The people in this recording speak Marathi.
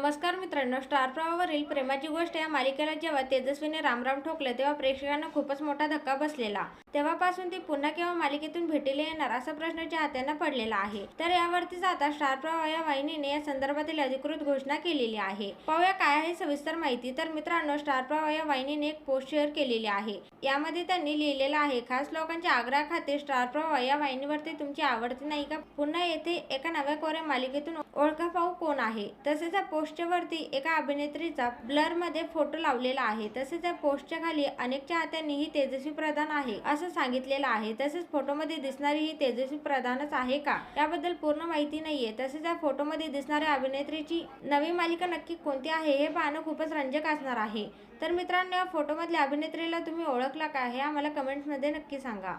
नमस्कार मित्रांनो स्टार प्रवावरील प्रेमाची गोष्ट या मालिकेला जेव्हा तेजस्वीने रामराम ठोकले तेव्हा प्रेक्षकांना खूपच मोठा धक्का बसलेला. तेव्हापासून ती पुन्हा केव्हा मालिकेतून भेटीला येणार असा प्रश्न चाहत्यांना पडलेला आहे. तर यावरतीच आता स्टार प्रवाह या वाहिनीने या संदर्भातील अधिकृत घोषणा केलेली आहे. पाहूया काय आहे सविस्तर माहिती. तर मित्रांनो स्टार प्रवाह या वाहिनीने एक पोस्ट शेअर केलेली आहे. यामध्ये त्यांनी लिहिलेलं आहे खास लोकांच्या आग्रह खाते स्टार प्रवाह या वाहिनीवरती तुमची आवडती नाही का पुन्हा येथे एका नव्या कोऱ्या मालिकेतून ओळखा पाहू कोण आहे? तसेच पोस्ट पोस्टवरती वरती एका अभिनेत्रीचा ब्लरमध्ये फोटो लावलेला आहे. तसेच या पोस्टच्या खाली अनेक चाहत्यांनी ही तेजस्वी प्रधान आहे असं सांगितलेलं आहे. तसेच फोटोमध्ये दिसणारी ही तेजस्वी प्रधानच आहे का? याबद्दल पूर्ण माहिती नाहीये. तसेच या फोटोमध्ये दिसणाऱ्या अभिनेत्रीची नवी मालिका नक्की कोणती आहे हे पाहणं खूपच रंजक असणार आहे. तर मित्रांनो या फोटोमधल्या अभिनेत्रीला तुम्ही ओळखला का हे आम्हाला कमेंट्समध्ये नक्की सांगा.